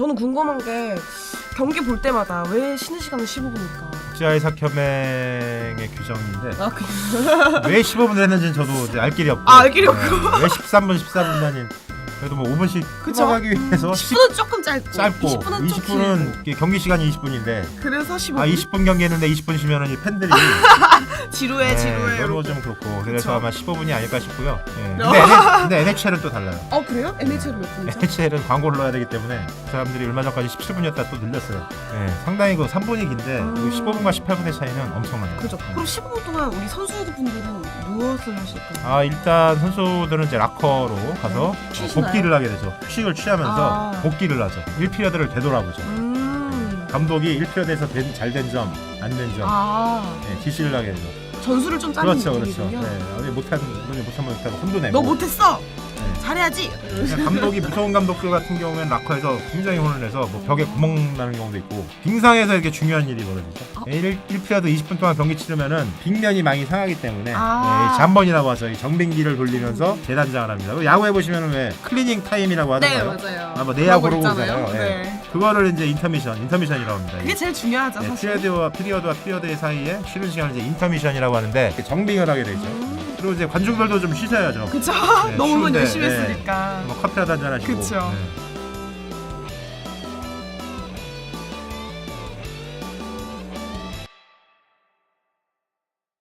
저는 궁금한 게 경기 볼 때마다 왜 쉬는 시간은 15분일까? 국제아이 사협맹의 규정인데 아, 그... 왜 15분을 했는지는 저도 이제 알 길이 없고 아, 알 길이 없고. 왜 13분, 14분만인 그래도 뭐 5분씩 그쵸. 끝나가기 위해서 10분은 조금 짧고, 짧고 20분은 20분은 경기 시간이 20분인데 그래서 15분. 아 20분 경기 했는데 20분 쉬면은 이 팬들이 지루해, 지루해. 너무 좀 그렇고 그래서. 아마 15분이 아닐까 싶고요. 예. 어. 근데, NH, 근데 NHL은 또 달라요. 어 그래요? NHL은 몇 분이죠? NHL은 광고를 넣어야 되기 때문에 그 사람들이 얼마 전까지 17분이었다 또 늘렸어요. 예, 상당히 그 3분이 긴데 음. 15분과 18분의 차이는 엄청나요. 그죠. 그럼 15분 동안 우리 선수분들은 무엇을 하실까요? 아 일단 선수들은 이제 락커로 가서 어, 쉬시나요? 복귀를 하게 되죠. 휴식을 취하면서 아. 복귀를 하죠. 1피리어드를 되돌아보죠. 음. 감독이 1피리어드에서 잘된 점, 안 된 점, 아 예, 지시를 하게 되죠. 전술을 좀 짜는 그렇죠, 그렇죠. 느낌이군요. 네, 어디 못한 분이 못하면 못하고 혼도 내고. 너 못했어. 네. 잘해야지. 그냥 감독이 무서운 감독들 같은 경우에는 락커에서 굉장히 혼을 내서 뭐 벽에 구멍 나는 경우도 있고 빙상에서 이렇게 중요한 일이 벌어지죠. 아. 1, 1피라도 20분 동안 경기 치르면은 빙면이 많이 상하기 때문에 아. 네, 잠번이라고 하죠. 이 정빙기를 돌리면서 재단장을 합니다. 그 야구에 보시면은 왜 클리닝 타임이라고 네 하잖아요. 맞아요. 아, 뭐 내야 그런 거 있잖아요. 있잖아요. 네. 네. 그거를 이제 인터미션, 인터미션이라고 합니다. 그게 제일 중요하죠 네, 사실. 피리어드와 피리어드와 피리어드 사이에 쉬는 시간을 이제 인터미션이라고 하는데 이렇게 정빙을 하게 되죠. 음. 그리고 이제 관중들도 좀 쉬셔야죠. 그쵸. 네, 너무 추운데, 열심히 네. 했으니까. 뭐 커피라도 한잔 하시고. 그쵸. 네.